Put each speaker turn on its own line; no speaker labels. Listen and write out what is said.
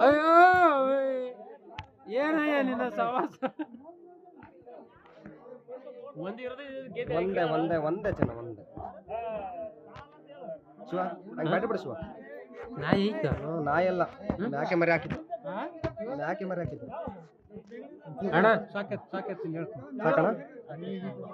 ಅಯ್ಯೋ ಏನಯ್ಯ ನಿನ್ನ ಸವಾಸ
ಒಂದೇ ಒಂದೇ ಒಂದೇ ಚೆನ್ನ ಒಂದೇ. ಶಿವ ಸುವ ಬೇಟ ಬಿಡು ಶಿವ.
ನಾಯಿ ಅಲ್ಲ.
ಯಾಕೆ ನಾಯಲ್ಲ ಮರಿ ಹಾಕಿದ್ದು? ಯಾಕೆ ಮರಿ ಹಾಕಿದ್ದು?
ಅಣ್ಣ. ಸಾಕತ್ ಸಾಕತ್
ಸಾಕಣ